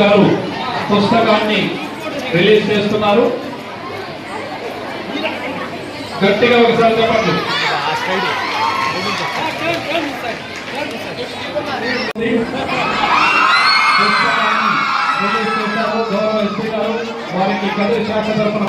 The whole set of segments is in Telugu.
గారు పుస్తకాన్ని రిలీజ్ చేస్తున్నారు. గట్టిగా ఒకసారి చెప్పండి. వారికి కథ శాఖ తరఫున.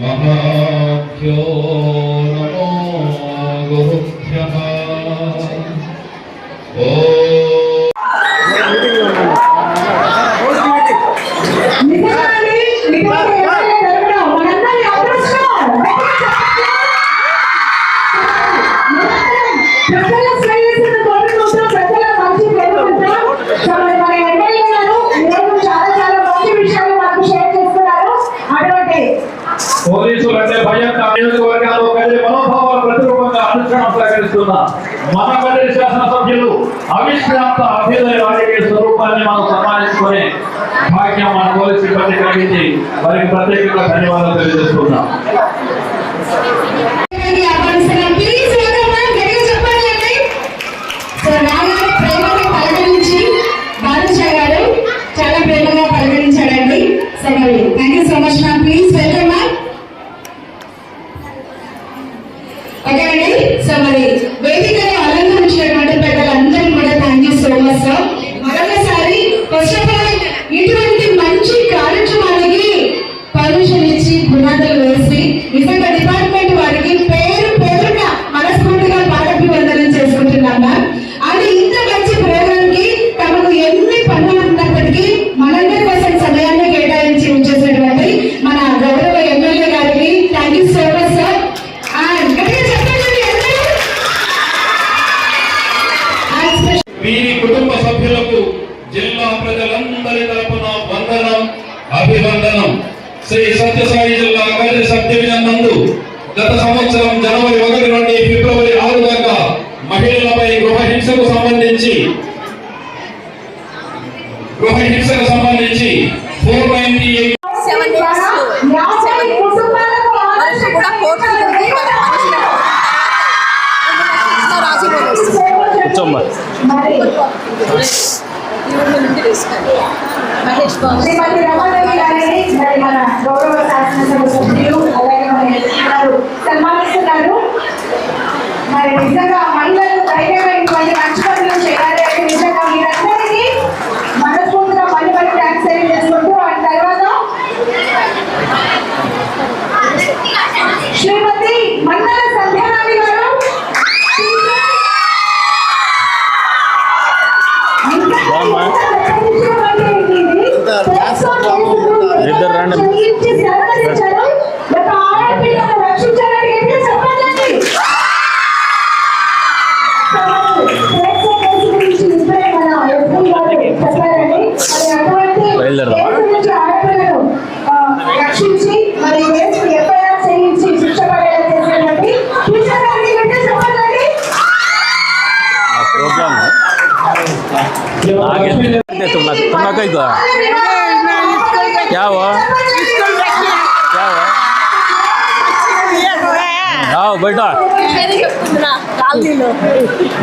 મહાખ્યો ధన్యవాదాలు తెలియజేసుకున్నాం మరి నిజంగా మహిళలకు ధైర్యమైనటువంటి మంచి శ్రీమతి आगे లక్ష్మీదేవి तुमना तुमना कहीं को क्या हुआ क्या हुआ आओ बैठो చెప్తుందిరా కాలనీలో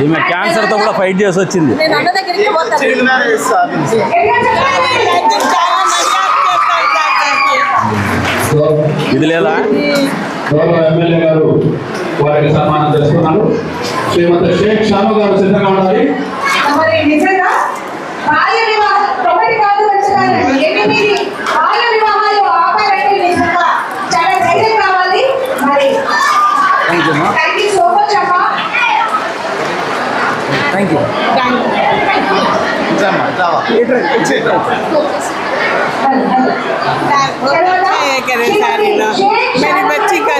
ఈమె క్యాన్సర్తో కూడా ఫైట్ చేసి వచ్చింది నేను అన్న దగ్గరికి పోతాను ఇది లేదా గౌరవ ఎమ్మెల్యే గారు వారికి సన్మానం చేస్తున్నారు శ్రీమతి షేక్ షాను గారు సిద్ధంగా ఉండాలి మరి నిజంగా బాల్య వివాహం ఒకటి కాదు వచ్చారు ఎనిమిది బాల్య వివాహాలు ఆపాలంటే నిజంగా చాలా ధైర్యం కావాలి మరి థ్యాంక్ యూ సో మచ్ అమ్మా థ్యాంక్ యూ करे सारी ना मेरी बच्ची का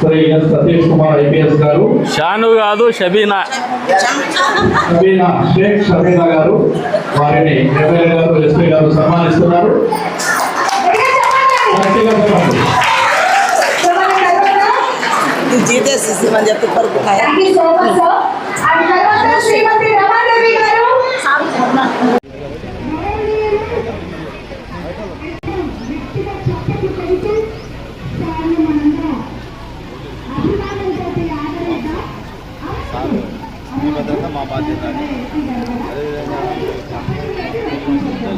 శ్రీ ఎస్ సతీష్ కుమార్ ఐపీఎస్ గారు షాను కాదు షబీనా షబీనా షేక్ షబీనా గారు వారిని ఎమ్మెల్యే గారు ఎస్పీ గారు సన్మానిస్తున్నారు గట్టిగా చెప్పండి. जीते सीसी मन जब पर उठाया మా బాధ్యత. అదేవిధంగా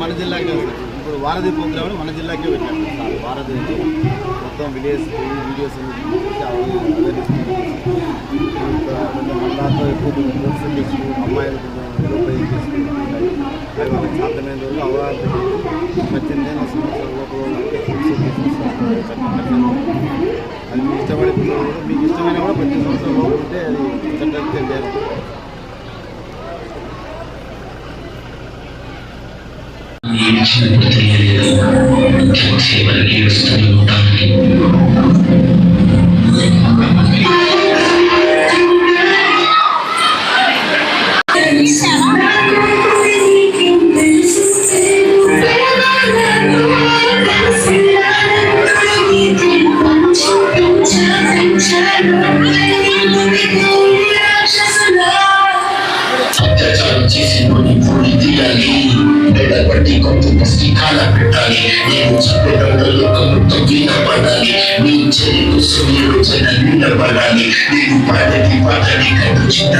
మన జిల్లాకే వస్తుంది ఇప్పుడు వారధి ప్రోగ్రామ్ మన జిల్లాకే పెట్టాం సార్ వారధి నుంచి మొత్తం విలేజ్ వీడియోస్ మళ్ళాతో ఎక్కువ అమ్మాయిలు అవి వాళ్ళకి సాధ్యమైన రోజులు అవగాహన పద్దెనిమిది సంవత్సరాల లోపల అది మీ ఇష్టపడే పిల్లలు కూడా మీకు ఇష్టమైన కూడా పద్దెనిమిది సంవత్సరాల లోపల ఉంటే అది ആശുപത്രിയിലെ ഓർമ്മ ചെയ്യൽ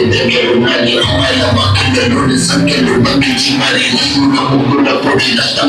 కాపాడే దగ్గర ఉండాలి అమ్మాయిల వాక్యంలోని సంఖ్యలు బంధించి మరి నమ్మున ముగ్గుల పొడి నష్టం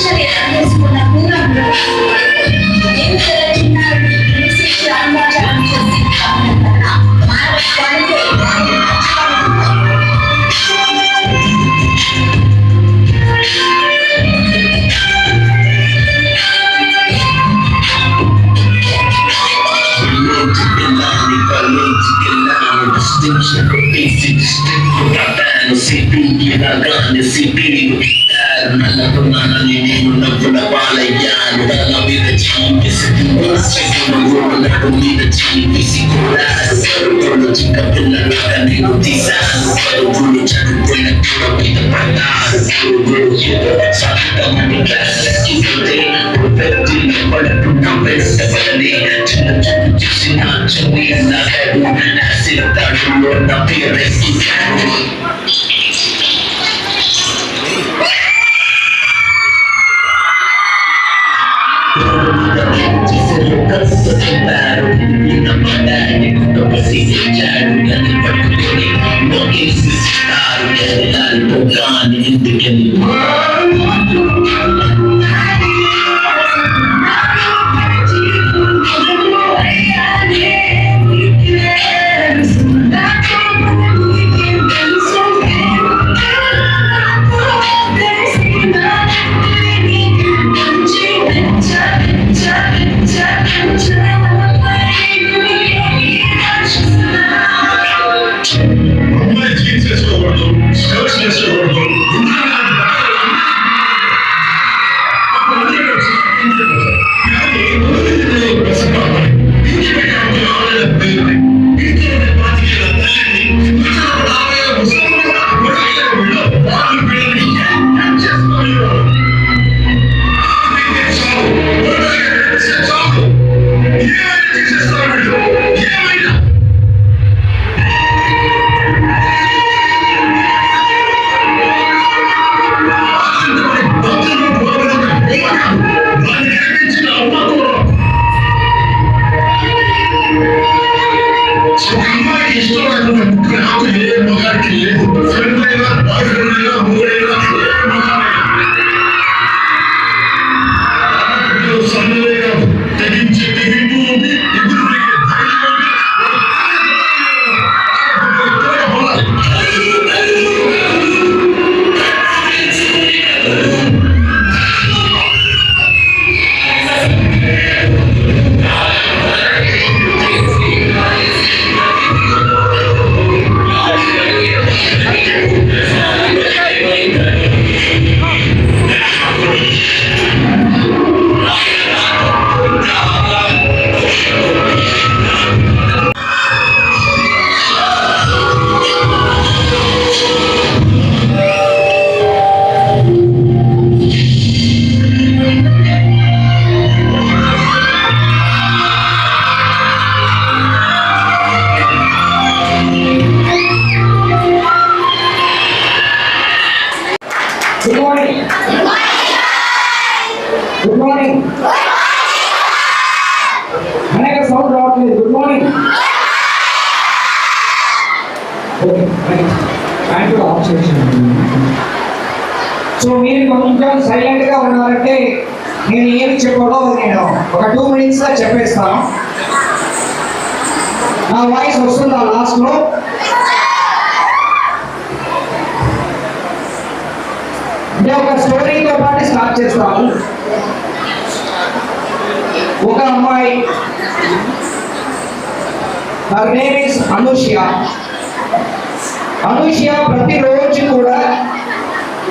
Thank you. मगर के फिर लेना फिर लेना हो लेना मगर అంటే ఒక స్టోరీతో పాటు స్టార్ట్ చేస్తాము ఒక అమ్మాయి her name is Anushya Anushya ప్రతిరోజు కూడా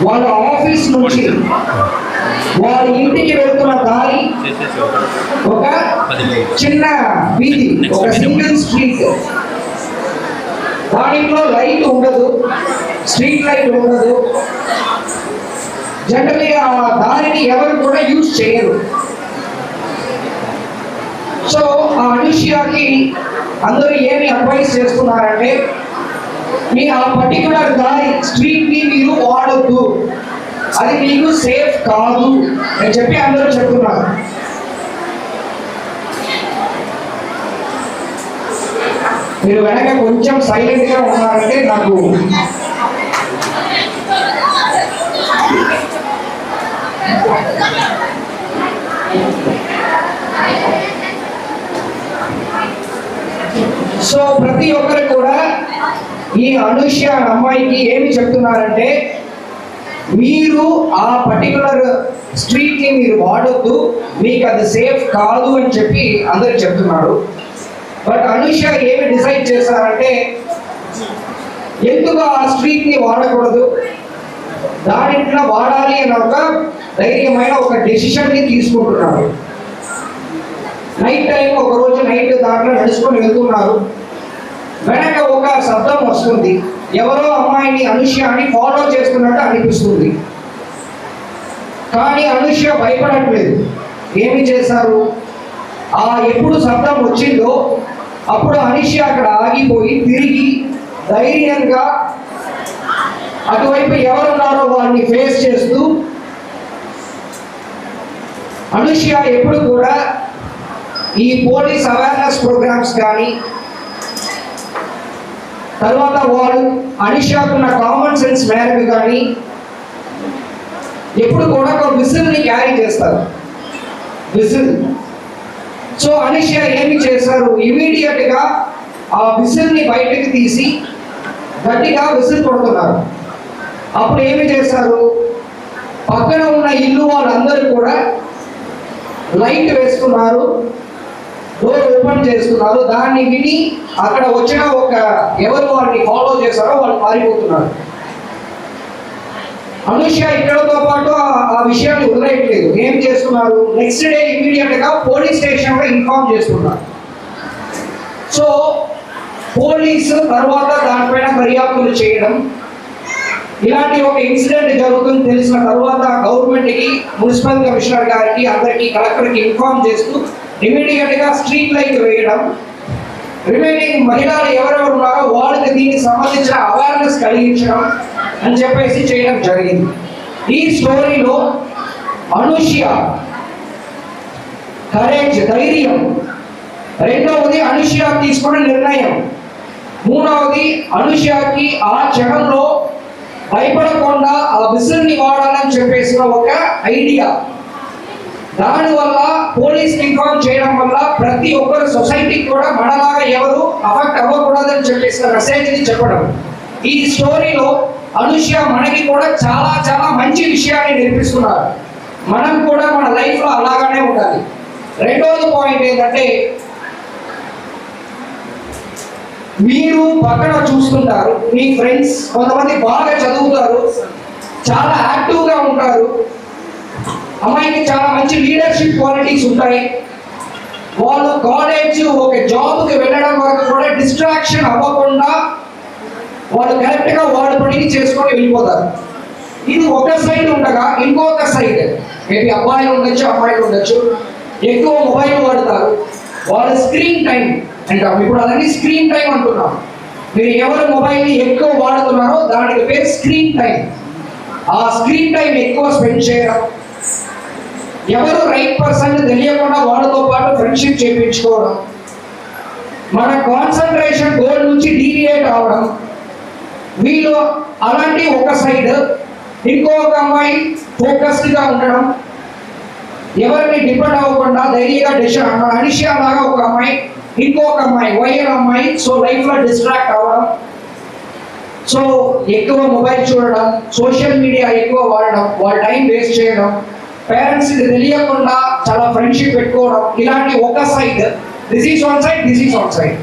వాళ్ళ ఆఫీస్ నుంచి వాళ్ళ ఇంటికి వెళ్తున్న దారి ఒక చిన్న వీధి ఒక సింగిల్ స్ట్రీట్ దానిలో లైట్ ఉండదు స్ట్రీట్ లైట్ ఉండదు. జనరల్గా ఆ దారిని ఎవరు కూడా యూజ్ చేయరు. సో ఆ అనుష్యకి అందరూ ఏమి అడ్వైస్ చేస్తున్నారంటే మీ ఆ పర్టికులర్ దారి స్ట్రీట్ని మీరు వాడద్దు. అది మీకు సేఫ్ కాదు. అని చెప్పి అందరూ చెప్తున్నారు. మీరు వెనక కొంచెం సైలెంట్గా ఉన్నారంటే నాకు సో ప్రతి ఒక్కరు కూడా ఈ అనుష్య అమ్మాయికి ఏమి చెప్తున్నారంటే మీరు ఆ పర్టికులర్ స్ట్రీట్ని మీరు వాడొద్దు మీకు అది సేఫ్ కాదు అని చెప్పి అందరు చెప్తున్నారు. బట్ అనుష్య ఏమి డిసైడ్ చేశారంటే ఎందుకు ఆ స్ట్రీట్ని వాడకూడదు? దానిట్లో వాడాలి అన్న ఒక ధైర్యమైన ఒక డెసిషన్ని తీసుకుంటున్నారు నైట్ టైం ఒక రోజు నైట్ దాంట్లో నడుచుకొని వెళ్తున్నారు. వెనక ఒక శబ్దం వస్తుంది. ఎవరో అమ్మాయిని అనుష్యాన్ని ఫాలో చేస్తున్నట్టు అనిపిస్తుంది. కానీ అనుష్య భయపడట్లేదు. ఏమి చేశారు? ఆ ఎప్పుడు శబ్దం వచ్చిందో అప్పుడు అనుష్య అక్కడ ఆగిపోయి తిరిగి ధైర్యంగా అటువైపు ఎవరున్నారో వారిని ఫేస్ చేస్తూ అనుష్య ఎప్పుడు కూడా ఈ పోలీస్ అవేర్నెస్ ప్రోగ్రామ్స్ కానీ తర్వాత వాళ్ళు అనుష్యకున్న కామన్ సెన్స్ మేరకు కానీ ఎప్పుడు కూడా ఒక విసిల్ని క్యారీ చేస్తారు. విసిల్ సో అనుష్య ఏమి చేశారు? ఇమీడియట్గా ఆ విసిల్ని బయటకు తీసి గట్టిగా విసిల్ కొడుతున్నారు. అప్పుడు ఏమి చేశారు? పక్కన ఉన్న ఇల్లు వాళ్ళందరూ కూడా లైట్ వేసుకున్నారు డోర్ ఓపెన్ చేస్తున్నారు దాన్ని విని అక్కడ వచ్చిన ఒక ఎవరు వారిని ఫాలో చేశారో వాళ్ళు పారిపోతున్నారు అనుష్య ఇక్కడతో పాటు ఆ- విషయాన్ని వదిలేయట్లేదు. ఏం చేస్తున్నారు? నెక్స్ట్ డే ఇమీడియట్గా పోలీస్ స్టేషన్లో ఇన్ఫార్మ్ చేస్తున్నారు. సో పోలీసు తర్వాత దానిపైన దర్యాప్తులు చేయడం ఇలాంటి ఒక ఇన్సిడెంట్ జరుగుతుంది తెలిసిన తర్వాత గవర్నమెంట్కి మున్సిపల్ కమిషనర్ గారికి అందరికి కలెక్టర్కి ఇన్ఫార్మ్ చేస్తూ ఇమీడియట్గా స్ట్రీట్ లైట్ వేయడం. రిమైనింగ్ మహిళలు ఎవరెవరు ఉన్నారో వాళ్ళకి దీనికి సంబంధించిన అవేర్నెస్ కలిగించడం అని చెప్పేసి చేయడం జరిగింది. ఈ స్టోరీలో అనుష్య కరేజ్ ధైర్యం రెండవది అనుష్య తీసుకున్న నిర్ణయం. మూడవది అనుష్యకి ఆ క్షణంలో భయపడకుండా ఆ విసుల్ని వాడాలని చెప్పేసిన ఒక ఐడియా. దానివల్ల పోలీస్ ఇన్ఫార్మ్ చేయడం వల్ల ప్రతి ఒక్కరు సొసైటీకి కూడా మనలాగా ఎవరు అఫెక్ట్ అవ్వకూడదని చెప్పేసిన మెసేజ్ని చెప్పడం. ఈ స్టోరీలో అనుష్య మనకి కూడా చాలా చాలా మంచి విషయాన్ని నేర్పిస్తున్నారు. మనం కూడా మన లైఫ్లో అలాగానే ఉండాలి. రెండవది పాయింట్ ఏంటంటే మీరు పక్కన చూస్తుంటారు. మీ ఫ్రెండ్స్ కొంతమంది బాగా చదువుతారు. చాలా యాక్టివ్గా ఉంటారు. అమ్మాయికి చాలా మంచి లీడర్షిప్ క్వాలిటీస్ ఉంటాయి. వాళ్ళు కాలేజ్ ఒక జాబ్కి వెళ్ళడం వరకు కూడా డిస్ట్రాక్షన్ అవ్వకుండా వాళ్ళు కరెక్ట్గా వాళ్ళ పనిని చేసుకొని వెళ్ళిపోతారు. ఇది ఒక సైడ్ ఉండగా ఇంకొక సైడ్ మేబీ అబ్బాయిలు ఉండొచ్చు అమ్మాయిలు ఉండొచ్చు. ఎక్కువ మొబైల్ వాడతారు. వాళ్ళ స్క్రీన్ టైం అంటాం ఇప్పుడు అలాగే స్క్రీన్ టైం అంటున్నాం. మీరు ఎవరు మొబైల్ని ఎక్కువ వాడుతున్నారో దానికి పేరు స్క్రీన్ టైం ఆ స్క్రీన్ టైం ఎక్కువ స్పెండ్ చేయడం. ఎవరు రైట్ పర్సన్ తెలియకుండా వాళ్ళతో పాటు ఫ్రెండ్షిప్ చేయించుకోవడం. మన కాన్సన్ట్రేషన్ గోల్ నుంచి డీవియేట్ అవడం. వీళ్ళు అలాంటి ఒక సైడ్ ఇంకొక అమ్మాయి ఫోకస్డ్గా ఉండడం. ఎవరిని డిపెండ్ అవ్వకుండా ధైర్యంగా డిసిషన్ అనిషియా లాగా ఒక అమ్మాయి ఇంకొక అమ్మాయి వైఎల్ అమ్మాయి సో లైఫ్లో డిస్ట్రాక్ట్ అవ్వడం? సో ఎక్కువ మొబైల్ చూడడం సోషల్ మీడియా ఎక్కువ వాడడం వాళ్ళ టైం వేస్ట్ చేయడం పేరెంట్స్కి తెలియకుండా చాలా ఫ్రెండ్షిప్ పెట్టుకోవడం ఇలాంటి ఒక side this is one side this is one side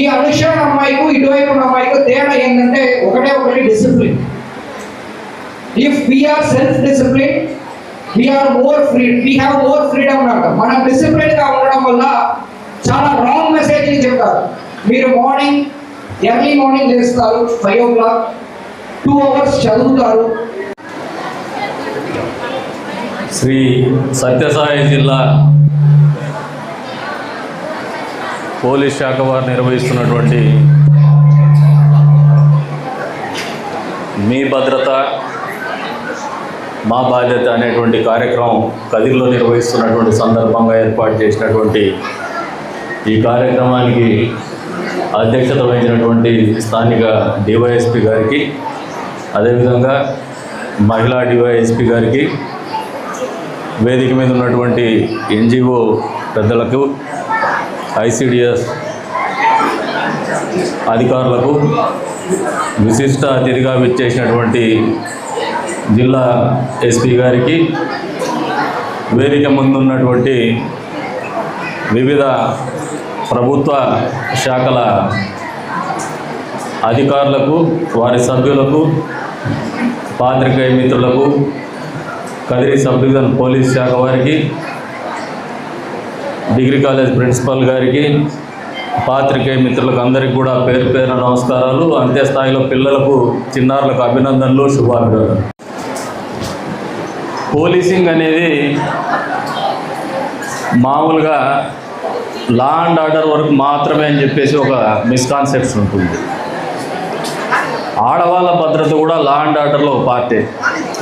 ఈ అనుష్ఠాన అమ్మాయికు ఇటువైపు ఉన్న అమ్మాయికు తేడా ఏంటంటే ఒకటే ఒకటి discipline if we are self discipline we are more free we have more freedom అంటాం మనం డిసిప్లిన్గా ఉండడం వల్ల చాలా రాంగ్ మెసేజ్ చెప్తారు మీరు మార్నింగ్ ఎర్లీ మార్నింగ్ లేస్తారు five o'clock two hours చదువుతారు. శ్రీ సత్యసాయి జిల్లా పోలీస్ శాఖ వారు నిర్వహిస్తున్నటువంటి మీ భద్రత మా బాధ్యత అనేటువంటి కార్యక్రమం కదిరిలో నిర్వహిస్తున్నటువంటి సందర్భంగా ఏర్పాటు చేసినటువంటి ఈ కార్యక్రమానికి అధ్యక్షత వహించినటువంటి స్థానిక డివైఎస్పి గారికి అదేవిధంగా మహిళా డివైఎస్పి గారికి వేదిక మీద ఉన్నటువంటి ఎన్జిఓ పెద్దలకు ఐసిడిఎస్ అధికారులకు విశిష్ట అతిథిగా విచ్చేసినటువంటి జిల్లా ఎస్పీ గారికి వేదిక ముందున్నటువంటి వివిధ ప్రభుత్వ శాఖల అధికారులకు వారి సభ్యులకు పాత్రికేయ మిత్రులకు కదిరి సబ్ డివిజన్ పోలీస్ శాఖ వారికి డిగ్రీ కాలేజ్ ప్రిన్సిపల్ గారికి పాత్రికేయ మిత్రులకు అందరికీ కూడా పేరు పేరున నమస్కారాలు. అంతే స్థాయిలో పిల్లలకు చిన్నారులకు అభినందనలు శుభాభినందనలు. పోలీసింగ్ అనేది మామూలుగా లా అండ్ ఆర్డర్ వరకు మాత్రమే అని చెప్పేసి ఒక మిస్కాన్సెప్షన్ ఉంటుంది. ఆడవాళ్ళ భద్రత కూడా లా అండ్ ఆర్డర్లో ఒక పార్టీ.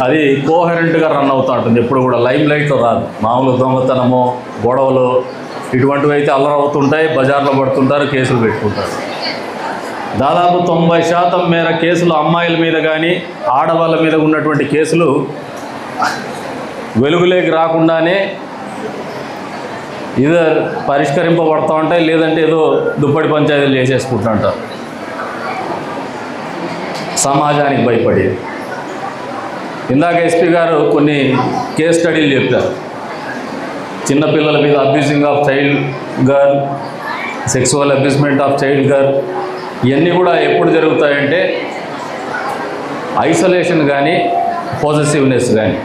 అది కోహరెంట్గా రన్ అవుతూ ఉంటుంది. ఎప్పుడు కూడా లైమ్ లైట్లో రాదు. మామూలు దొంగతనము గొడవలు ఇటువంటివి అయితే అల్లరవుతుంటాయి బజార్లో పడుతుంటారు కేసులు పెట్టుకుంటారు. దాదాపు తొంభై శాతం మేర కేసులు అమ్మాయిల మీద కానీ ఆడవాళ్ళ మీద ఉన్నటువంటి కేసులు వెలుగులోకి రాకుండానే ఇదే పరిష్కరింపబడతా ఉంటాయి లేదంటే ఏదో దుప్పటి పంచాయతీలు చేసేసుకుంటుంటారు సమాజానికి భయపడి ఇందాక ఎస్పీ గారు కొన్ని కేస్ స్టడీలు చెప్పారు. చిన్నపిల్లల మీద abusing of child girl sexual abusement of child girl ఇవన్నీ కూడా ఎప్పుడు జరుగుతాయంటే ఐసోలేషన్ కానీ పాజిటివ్నెస్ కానీ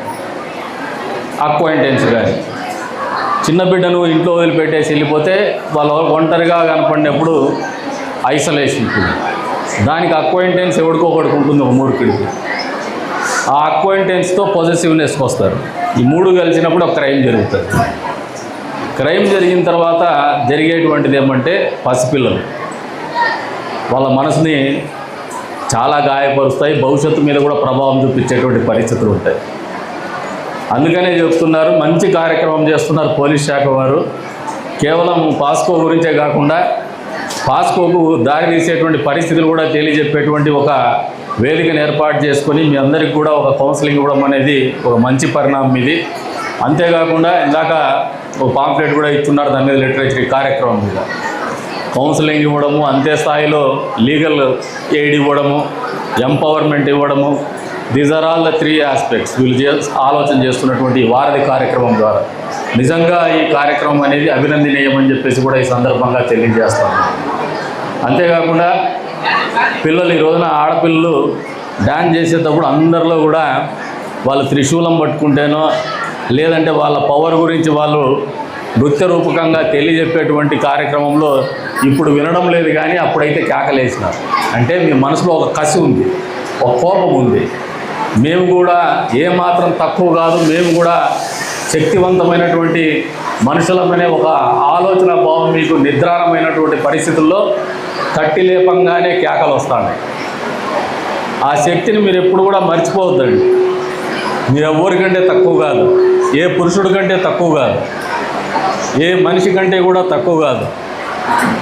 అక్వైంటెన్స్ కానీ. చిన్న బిడ్డను ఇంట్లో వదిలిపెట్టేసి వెళ్ళిపోతే వాళ్ళు ఒంటరిగా కనపడినప్పుడు ఐసోలేషన్ ఉంటుంది దానికి అక్వైంటెన్స్ ఎవడికో ఒకటికి ఉంటుంది ఒక మూర్ఖుడికి. ఆ అక్వైంటెన్స్తో పొజిటివ్నెస్కి వస్తారు. ఈ మూడు కలిసినప్పుడు ఒక క్రైమ్ జరుగుతుంది. క్రైమ్ జరిగిన తర్వాత జరిగేటువంటిది ఏమంటే పసిపిల్లలు. వాళ్ళ మనసుని చాలా గాయపరుస్తాయి. భవిష్యత్తు మీద కూడా ప్రభావం చూపించేటువంటి పరిస్థితులు ఉంటాయి. అందుకనే చెప్తున్నారు మంచి కార్యక్రమం చేస్తున్నారు పోలీస్ శాఖ వారు. కేవలం పాస్కో గురించే కాకుండా పాస్కోకు దారి తీసేటువంటి పరిస్థితులు కూడా తెలియజెప్పేటువంటి ఒక వేదికను ఏర్పాటు చేసుకొని మీ అందరికి కూడా ఒక కౌన్సిలింగ్ ఇవ్వడం అనేది ఒక మంచి పరిణామం ఇది. అంతేకాకుండా ఇందాక ఒక పాంప్లెట్ కూడా ఇస్తున్నారు దాని మీద లిటరేచర్ కార్యక్రమం మీద. కౌన్సిలింగ్ ఇవ్వడము అంతే స్థాయిలో లీగల్ ఎయిడ్ ఇవ్వడము ఎంపవర్మెంట్ ఇవ్వడము these are all the three aspects వీళ్ళు ఆలోచన చేస్తున్నటువంటి వారధి కార్యక్రమం ద్వారా. నిజంగా ఈ కార్యక్రమం అనేది అభినందనీయమని చెప్పేసి కూడా ఈ సందర్భంగా తెలియజేస్తాను. అంతేకాకుండా పిల్లలు ఈ రోజున ఆడపిల్లలు డ్యాన్స్ చేసేటప్పుడు అందరిలో కూడా వాళ్ళు త్రిశూలం పట్టుకుంటేనో లేదంటే వాళ్ళ పవర్ గురించి వాళ్ళు నృత్య రూపకంగా తెలియజెప్పేటువంటి కార్యక్రమంలో ఇప్పుడు వినడం లేదు కానీ అప్పుడైతే కేకలేసినారు. అంటే మీ మనసులో ఒక కసి ఉంది ఒక కోపం ఉంది. మేము కూడా ఏమాత్రం తక్కువ కాదు మేము కూడా శక్తివంతమైనటువంటి మనుషులమనే ఒక ఆలోచన భావం మీకు నిద్రాణమైనటువంటి పరిస్థితుల్లో తట్టి లేపంగానే కేకలు వస్తాయి ఆ శక్తిని మీరు ఎప్పుడు కూడా మర్చిపోవద్దండి. మీరు ఎవరికంటే తక్కువ కాదు ఏ పురుషుడి కంటే తక్కువ కాదు ఏ మనిషి కంటే కూడా తక్కువ కాదు.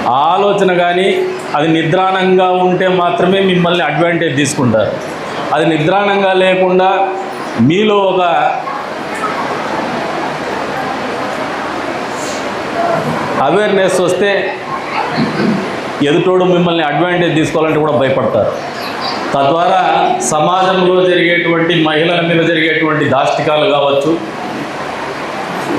ఆ ఆలోచన కానీ అది నిద్రాణంగా ఉంటే మాత్రమే మిమ్మల్ని అడ్వాంటేజ్ తీసుకుంటారు. అది నిద్రాణంగా లేకుండా మీలో ఒక అవేర్నెస్ వస్తే ఎదుటోడు మిమ్మల్ని అడ్వాంటేజ్ తీసుకోవాలంటే కూడా భయపడతారు. తద్వారా సమాజంలో జరిగేటువంటి మహిళల మీద జరిగేటువంటి దాష్టికాలు కావచ్చు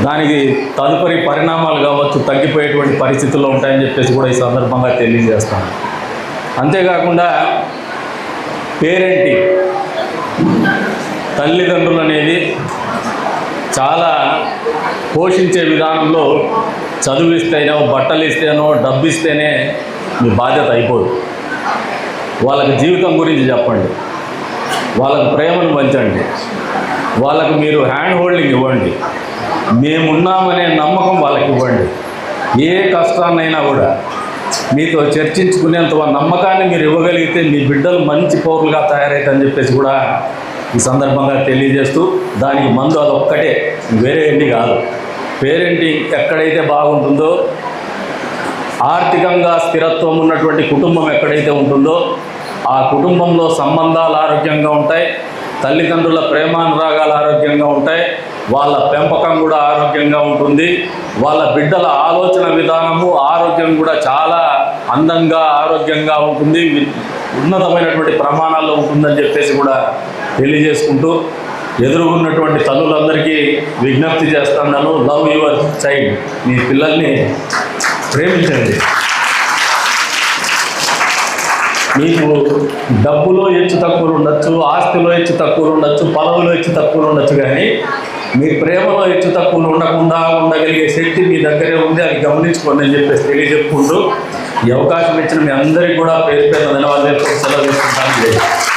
దానికి తదుపరి పరిణామాలు కావచ్చు తగ్గిపోయేటువంటి పరిస్థితుల్లో ఉంటాయని చెప్పేసి కూడా ఈ సందర్భంగా తెలియజేస్తాను. అంతేకాకుండా పేరెంటింగ్ తల్లిదండ్రులు అనేది చాలా పోషించే విధానంలో చదువు ఇస్తేనో బట్టలు ఇస్తేనో డబ్బు ఇస్తేనే మీ బాధ్యత అయిపోదు. వాళ్ళకి జీవితం గురించి చెప్పండి. వాళ్ళకు ప్రేమను పంచండి. వాళ్ళకు మీరు హ్యాండ్ హోల్డింగ్ ఇవ్వండి. మేమున్నామనే నమ్మకం వాళ్ళకి ఇవ్వండి. ఏ కష్టాన్నైనా కూడా మీతో చర్చించుకునేంత నమ్మకాన్ని మీరు ఇవ్వగలిగితే మీ బిడ్డలు మంచి పౌరులుగా తయారవుతాయని చెప్పేసి కూడా ఈ సందర్భంగా తెలియజేస్తూ దానికి మందు అదొక్కటే వేరే ఏంటి కాదు. పేరెంటింగ్ ఎక్కడైతే బాగుంటుందో ఆర్థికంగా స్థిరత్వం ఉన్నటువంటి కుటుంబం ఎక్కడైతే ఉంటుందో ఆ కుటుంబంలో సంబంధాలు ఆరోగ్యంగా ఉంటాయి తల్లిదండ్రుల ప్రేమానురాగాలు ఆరోగ్యంగా ఉంటాయి వాళ్ళ పెంపకం కూడా ఆరోగ్యంగా ఉంటుంది వాళ్ళ బిడ్డల ఆలోచన విధానము ఆరోగ్యం కూడా చాలా అందంగా ఆరోగ్యంగా ఉంటుంది ఉన్నతమైనటువంటి ప్రమాణాల్లో ఉంటుందని చెప్పేసి కూడా తెలియజేసుకుంటూ ఎదురుగున్నటువంటి తల్లులందరికీ విజ్ఞప్తి చేస్తున్నాను. లవ్ యువర్ చైల్డ్ మీ పిల్లల్ని ప్రేమించండి. మీకు డబ్బులో హెచ్చు తక్కువలు ఉండొచ్చు ఆస్తిలో హెచ్చు తక్కువలు ఉండొచ్చు పదవులో హెచ్చు తక్కువలు ఉండొచ్చు కానీ మీ ప్రేమలో హెచ్చు తక్కువలు ఉండకుండా ఉండగలిగే శక్తి మీ దగ్గరే ఉంది. అది గమనించుకోండి అని చెప్పేసి తెలియజెప్పుకుంటూ ఈ అవకాశం ఇచ్చిన మీ అందరికీ కూడా పేరు పేరు ధన్యవాదాలు సెలవు తీసుకుంటాను.